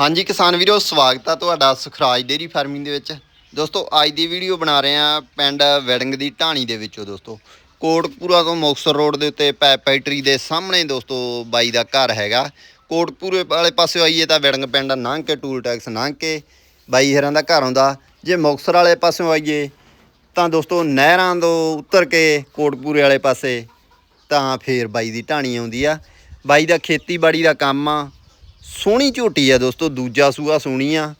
ਹਾਂਜੀ ਕਿਸਾਨ ਵੀਰੋ, ਸਵਾਗਤ ਆ ਤੁਹਾਡਾ ਸੁਖਰਾਜ ਡੇਰੀ ਫਾਰਮਿੰਗ ਦੇ ਵਿੱਚ। ਦੋਸਤੋ, ਅੱਜ ਦੀ ਵੀਡੀਓ ਬਣਾ ਰਹੇ ਆ ਪਿੰਡ ਵੈਡਿੰਗ ਦੀ ਢਾਣੀ ਦੇ ਵਿੱਚੋਂ ਦੋਸਤੋ। ਕੋਟਪੂਰਾ ਤੋਂ ਮੁਕਤਸਰ ਰੋਡ ਦੇ ਉੱਤੇ ਪੈ ਫੈਕਟਰੀ ਦੇ ਸਾਹਮਣੇ ਦੋਸਤੋ ਬਾਈ ਦਾ ਘਰ ਹੈਗਾ। ਕੋਟਪੂਰੇ ਵਾਲੇ ਪਾਸੇ ਆਈਏ ਤਾਂ ਵੈਡਿੰਗ ਪਿੰਡ ਲੰਘ ਕੇ, ਟੂਲ ਟੈਕਸ ਲੰਘ ਕੇ ਬਾਈ ਹਰਾਂ ਦਾ ਘਰ ਆਉਂਦਾ। ਜੇ ਮੁਕਤਸਰ ਵਾਲੇ ਪਾਸਿਓਂ ਆਈਏ ਤਾਂ ਦੋਸਤੋ ਨਹਿਰਾਂ ਤੋਂ ਉੱਤਰ ਕੇ ਕੋਟਪੂਰੇ ਵਾਲੇ ਪਾਸੇ ਤਾਂ ਫੇਰ ਬਾਈ ਦੀ ਢਾਣੀ ਆਉਂਦੀ ਆ। ਬਾਈ ਦਾ ਖੇਤੀਬਾੜੀ ਦਾ ਕੰਮ ਆ। ਸੋਹਣੀ ਝੋਟੀ ਆ ਦੋਸਤੋ, ਦੂਜਾ ਸੂਆ ਸੋਹਣੀ ਆ।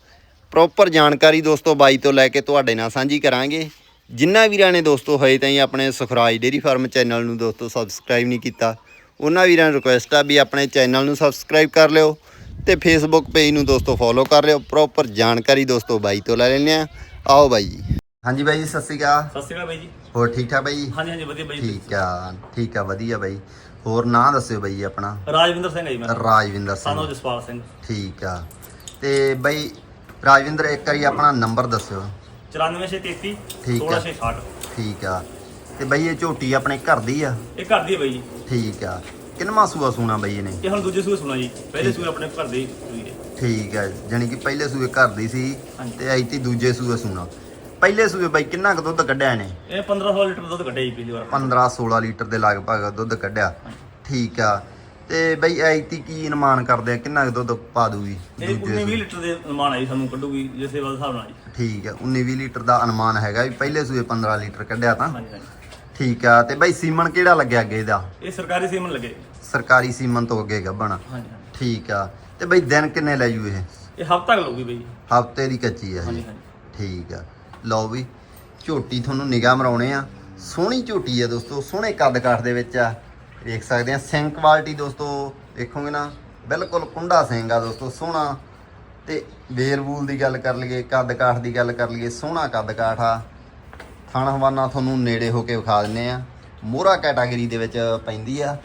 ਪ੍ਰੋਪਰ ਜਾਣਕਾਰੀ ਦੋਸਤੋ ਬਾਈ ਤੋਂ ਲੈ ਕੇ ਤੁਹਾਡੇ ਨਾਲ ਸਾਂਝੀ ਕਰਾਂਗੇ। ਜਿੰਨਾ ਵੀਰਾਂ ਨੇ ਦੋਸਤੋ ਹਜੇ ਤਾਈਂ ਆਪਣੇ ਸੁਖਰਾਜ ਡੇਰੀ ਫਾਰਮ ਚੈਨਲ ਨੂੰ ਦੋਸਤੋ ਸਬਸਕ੍ਰਾਈਬ ਨਹੀਂ ਕੀਤਾ, ਉਹਨਾਂ ਵੀਰਾਂ ਨੂੰ ਰਿਕੁਐਸਟ ਆ ਵੀ ਆਪਣੇ ਚੈਨਲ ਨੂੰ ਸਬਸਕ੍ਰਾਈਬ ਕਰ ਲਿਓ ਤੇ ਫੇਸਬੁੱਕ ਪੇਜ ਨੂੰ ਦੋਸਤੋ ਫੋਲੋ ਕਰ ਲਿਓ। ਪ੍ਰੋਪਰ ਜਾਣਕਾਰੀ ਦੋਸਤੋ ਬਾਈ ਤੋਂ ਲੈ ਲੈਂਦੇ ਆ। ਆਓ ਬਾਈ ਜੀ। ਹਾਂਜੀ ਬਾਈ ਜੀ ਸਤਿ ਸ਼੍ਰੀ ਅਕਾਲ। ਸਤਿ ਸ਼੍ਰੀ ਅਕਾਲ ਬਾਈ ਜੀ। ਹੋਰ ਠੀਕ ਠਾਕ ਬਾਈ? ਜੀ ਹਾਂਜੀ ਹਾਂਜੀ ਵਧੀਆ ਬਾਈ ਠੀਕ ਆ ਠੀਕ ਆ ਵਧੀਆ ਬਾਈ। ਹੋਰ ਨਾਂ ਦੱਸਿਓ ਬਾਈ ਜੀ ਆਪਣਾ। ਰਾਜਵਿੰਦਰ ਸਿੰਘ ਹੈ ਜੀ ਮੈਂ। ਰਾਜਵਿੰਦਰ ਸਾਨੂੰ ਸਿੰਘ ਜਸਪਾਲ ਸਿੰਘ। ਠੀਕ ਆ। ਤੇ ਬਾਈ ਰਾਜਵਿੰਦਰ ਇੱਕ ਵਾਰੀ ਆਪਣਾ ਨੰਬਰ ਦੱਸਿਓ। 94633 ਠੀਕ ਹੈ। 1666 ਠੀਕ ਆ। ਤੇ ਬਾਈ ਇਹ ਝੋਟੀ ਆਪਣੇ ਘਰ ਦੀ ਆ? ਇਹ ਘਰ ਦੀ ਹੈ ਬਾਈ ਜੀ। ਠੀਕ ਆ। ਕਿੰਨਵਾਂ ਸੂਆ ਸੂਣਾ ਬਾਈ ਇਹਨੇ? ਇਹ ਹੁਣ ਦੂਜੇ ਸੂਏ ਸੁਣਾ ਜੀ। ਪਹਿਲੇ ਸੂਏ ਆਪਣੇ ਘਰ ਦੇ ਠੀਕ ਆ ਜਾਣੀ ਕਿ ਪਹਿਲੇ ਸੂਏ ਘਰ ਦੀ ਸੀ। ਤੇ ਆਈ ਤੀ ਦੂਜੇ ਸੂਏ ਸੂਣਾ। ਪਹਿਲੇ ਸੂਏ ਬਾਈ ਕਿੰਨਾ ਕੁ ਦੁੱਧ ਕੱਢਿਆ ਇਹਨੇ? ਇਹ 1500 ਲੀਟਰ ਦੁੱਧ ਕੱਢਿਆ ਜੀ ਪਿਛਲੀ ਵਾਰ। 15 16 ਲੀਟਰ ਦੇ ਲਗਭਗ ਦੁੱਧ ਕੱਢਿਆ। ਠੀਕ ਆ। ਤੇ ਬਈ ਐਤੀ ਕੀ ਅਨੁਮਾਨ ਕਰਦੇ ਆ? ਕਿੰਨਾ ਕੁ ਦੁੱਧ ਪਾ ਦੂਗੀ ਇਹ 19 ਦੂਜੇ 20 ਲੀਟਰ ਦੇ ਅਨੁਮਾਨ ਆਈ ਸਾਨੂੰ ਕੱਢੂਗੀ ਜਿਸੇ ਵਾਰ ਹਿਸਾਬ ਨਾਲ ਜੀ। ਠੀਕ ਆ। 19 20 ਲੀਟਰ ਦਾ ਅਨੁਮਾਨ ਹੈਗਾ ਵੀ ਪਹਿਲੇ ਸੂਏ 15 ਲੀਟਰ ਕੱਢਿਆ ਤਾਂ। ਠੀਕ ਆ। ਤੇ ਬਈ ਸੀਮਨ ਕਿਹੜਾ ਲੱਗਿਆ ਅੱਗੇ ਇਹਦਾ? ਇਹ ਸਰਕਾਰੀ ਸੀਮਨ ਲੱਗੇ। ਸਰਕਾਰੀ ਸੀਮਨ ਤੋਂ ਅੱਗੇ ਗੱਬਣ ਠੀਕ ਆ। ਤੇ ਬਈ ਦਿਨ ਕਿੰਨੇ ਲੈ ਜੂ ਇਹ? ਇਹ ਹਫ਼ਤਾ ਕੁ ਲੱਗੂਗੀ ਬਾਈ। ਜੀ ਹਫ਼ਤੇ ਦੀ ਕੱਚੀ ਆ ਹਾਂਜੀ। ਠੀਕ ਆ। ਲਓ ਵੀ, ਝੋਟੀ ਤੁਹਾਨੂੰ ਨਿਗਾਹ ਮਰਾਉਣੇ ਆ। ਸੋਹਣੀ ਝੋਟੀ ਆ ਦੋਸਤੋ, ਸੋਹਣੇ ਕੱਦ ਕਾਠ ਦੇ ਵਿੱਚ ਆ। ਦੇਖ ਸਕਦੇ ਆ, ਸਿੰਘ ਕੁਆਲਿਟੀ ਦੋਸਤੋ, ਦੇਖੋਗੇ ਨਾ, ਬਿਲਕੁਲ ਕੁੰਡਾ ਸਿੰਘ ਆ ਦੋਸਤੋ, ਸੋਹਣਾ। ਤੇ ਵੇਲ ਦੀ ਗੱਲ ਕਰ ਲਈਏ, ਕੱਦ ਕਾਠ ਦੀ ਗੱਲ ਕਰ ਲਈਏ, ਸੋਹਣਾ ਕੱਦ ਕਾਠ ਆ। ਥਣ ਹਵਾਨਾ ਤੁਹਾਨੂੰ ਨੇੜੇ ਹੋ ਕੇ ਵਿਖਾ ਦਿੰਨੇ ਆ। ਮੋਹਰਾ ਕੈਟਾਗਰੀ ਦੇ ਵਿੱਚ ਪੈਂਦੀ ਆ।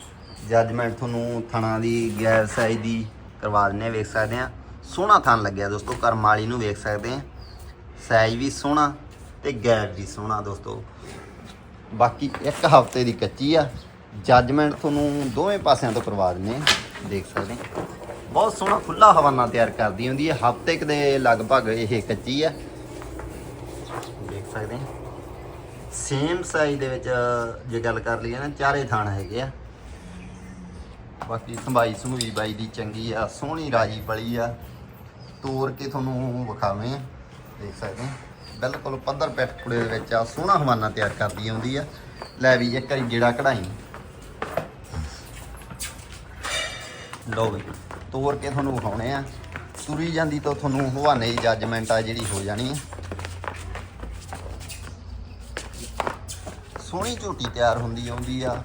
ਜੱਜਮੈਂਟ ਤੁਹਾਨੂੰ ਥਣਾ ਦੀ ਗੈਰ ਸਾਈਜ਼ ਦੀ ਕਰਵਾ ਦਿੰਨੇ ਆ, ਵੇਖ ਸਕਦੇ ਆ। ਸੋਹਣਾ ਥਣ ਲੱਗਿਆ ਦੋਸਤੋ, ਕਰਮ ਨੂੰ ਵੇਖ ਸਕਦੇ ਆ। ਸਾਈਜ਼ ਵੀ ਸੋਹਣਾ ਤੇ ਗੈਪ ਵੀ ਸੋਹਣਾ ਦੋਸਤੋ। ਬਾਕੀ ਇੱਕ ਹਫ਼ਤੇ ਦੀ ਕੱਚੀ ਆ। ਜੱਜਮੈਂਟ ਤੁਹਾਨੂੰ ਦੋਵੇਂ ਪਾਸਿਆਂ ਤੋਂ ਕਰਵਾ ਦਿੰਨੇ ਆ। ਦੇਖ ਸਕਦੇ ਬਹੁਤ ਸੋਹਣਾ ਖੁੱਲਾ ਹਵਾਨਾ ਤਿਆਰ ਕਰਦੀ ਹੁੰਦੀ ਹੈ ਹਫ਼ਤੇ ਕੁ ਦੇ ਲਗਭਗ ਇਹ ਕੱਚੀ ਆ। ਦੇਖ ਸਕਦੇ ਸੇਮ ਸਾਈਜ਼ ਦੇ ਵਿੱਚ ਜੇ ਗੱਲ ਕਰ ਲਈਏ ਨਾ, ਚਾਰੇ ਥਾਣ ਹੈਗੇ ਆ। ਬਾਕੀ ਸੰਭਾਈ ਸੰਭੂਈ ਬਾਈ ਦੀ ਚੰਗੀ ਆ। ਸੋਹਣੀ ਰਾਜੀ ਪਲੀ ਆ। ਤੋਰ ਕੇ ਤੁਹਾਨੂੰ ਵਿਖਾਵੇਂ ਆ। ਦੇਖ ਸਕਦੇ ਆ ਬਿਲਕੁਲ ਪੱਧਰ ਪੈਟ ਕੁੜੇ ਦੇ ਵਿੱਚ ਆ, ਸੋਹਣਾ ਹਵਾਨਾ ਤਿਆਰ ਕਰਦੀ ਆਉਂਦੀ ਆ। ਲੈ ਵੀ ਇੱਕ ਵਾਰੀ ਜਿਹੜਾ ਕਢਾਈ। ਲਓ ਵੀ ਤੋੜ ਕੇ ਤੁਹਾਨੂੰ ਵਿਖਾਉਣੇ ਆ। ਤੁਰੀ ਜਾਂਦੀ ਤਾਂ ਤੁਹਾਨੂੰ ਹਵਾਨੇ ਦੀ ਜੱਜਮੈਂਟ ਆ ਜਿਹੜੀ ਹੋ ਜਾਣੀ ਆ। ਸੋਹਣੀ ਝੋਟੀ ਤਿਆਰ ਹੁੰਦੀ ਆਉਂਦੀ ਆ।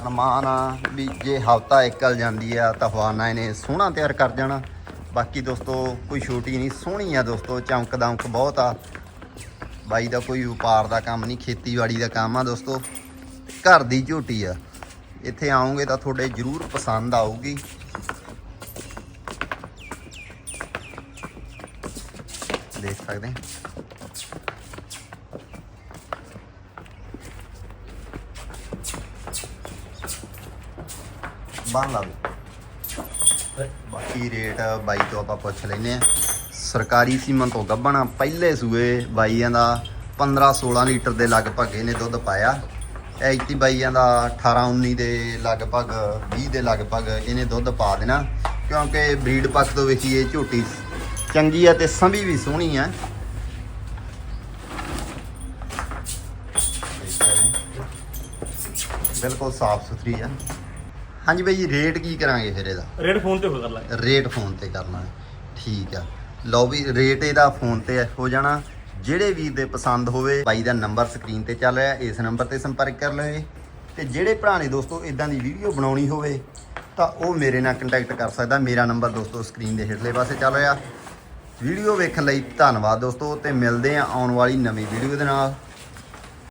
ਅਨੁਮਾਨ ਆ ਵੀ ਜੇ ਹਫਤਾ ਇਕਲ ਜਾਂਦੀ ਆ ਤਾਂ ਹਵਾਨਾ ਇਹਨੇ ਸੋਹਣਾ ਤਿਆਰ ਕਰ ਜਾਣਾ। ਬਾਕੀ ਦੋਸਤੋ, ਕੋਈ ਛੋਟੀ ਨਹੀਂ, ਸੋਹਣੀ ਆ ਦੋਸਤੋ, ਚਮਕ ਦਮਕ ਬਹੁਤ ਆ। ਬਾਈ ਦਾ ਕੋਈ ਵਪਾਰ ਦਾ ਕੰਮ ਨਹੀਂ, ਖੇਤੀਬਾੜੀ ਦਾ ਕੰਮ ਆ ਦੋਸਤੋ। ਘਰ ਦੀ ਝੋਟੀ ਆ। ਇੱਥੇ ਆਉਂਗੇ ਤਾਂ ਤੁਹਾਡੇ ਜ਼ਰੂਰ ਪਸੰਦ ਆਊਗੀ। ਦੇਖ ਸਕਦੇ ਆ। ਬੰਨ ਲਾ ਦਿਓ। ਬਾਕੀ ਰੇਟ ਬਾਈ ਤੋਂ ਆਪਾਂ ਪੁੱਛ ਲੈਨੇ ਆ ਸਰਕਾਰੀ ਸੀਮਨ ਤੋਂ ਗੱਬਣਾ ਪਹਿਲੇ ਸੂਏ ਬਾਈਆਂ ਦਾ 15 16 ਲੀਟਰ ਦੇ ਲਗਭਗ ਇਹਨੇ ਦੁੱਧ ਪਾਇਆ। ਐਤੀ ਬਾਈਆਂ ਦਾ 18 19 ਦੇ ਲਗਭਗ 20 ਦੇ ਲਗਭਗ ਇਹਨੇ ਦੁੱਧ ਪਾ ਦੇਣਾ। ਕਿਉਂਕਿ ਬਰੀਡ ਪੱਖ ਤੋਂ ਵੇਖੀਏ, ਝੋਟੀ ਚੰਗੀ ਆ ਤੇ ਸੰਭੀ ਵੀ ਸੋਹਣੀ ਆ। ਬਿਲਕੁਲ ਸਾਫ਼ ਸੁਥਰੀ ਆ। ਹਾਂਜੀ ਬਾਈ ਜੀ ਰੇਟ ਕੀ ਕਰਾਂਗੇ ਫਿਰ ਇਹਦਾ? ਰੇਡ ਫੋਨ ਤੇ ਹੋ ਕਰ ਲਾਂਗੇ। ਰੇਟ ਫੋਨ ਤੇ ਕਰਨਾ ਹੈ ਠੀਕ ਆ। ਲਓ ਵੀ ਰੇਟ ਇਹਦਾ ਫੋਨ ਤੇ ਹੋ ਜਾਣਾ। ਜਿਹੜੇ ਵੀਰ ਦੇ ਪਸੰਦ ਹੋਵੇ ਬਾਈ ਦਾ ਨੰਬਰ ਸਕਰੀਨ ਤੇ ਚੱਲ ਰਿਹਾ ਇਸ ਨੰਬਰ ਤੇ ਸੰਪਰਕ ਕਰ ਲਵੇ ਤੇ ਜਿਹੜੇ ਭਰਾ ਨੇ ਦੋਸਤੋ ਇਦਾਂ ਦੀ ਵੀਡੀਓ ਬਣਾਉਣੀ ਹੋਵੇ ਤਾਂ ਉਹ ਮੇਰੇ ਨਾਲ ਕੰਟੈਕਟ ਕਰ ਸਕਦਾ। ਮੇਰਾ ਨੰਬਰ ਦੋਸਤੋ ਸਕਰੀਨ ਦੇ ਹੇਠਲੇ ਪਾਸੇ ਚੱਲ ਰਿਹਾ। ਵੀਡੀਓ ਵੇਖਣ ਲਈ ਧੰਨਵਾਦ ਦੋਸਤੋ ਤੇ ਮਿਲਦੇ ਆ ਆਉਣ ਵਾਲੀ ਨਵੀਂ ਵੀਡੀਓ ਦੇ ਨਾਲ।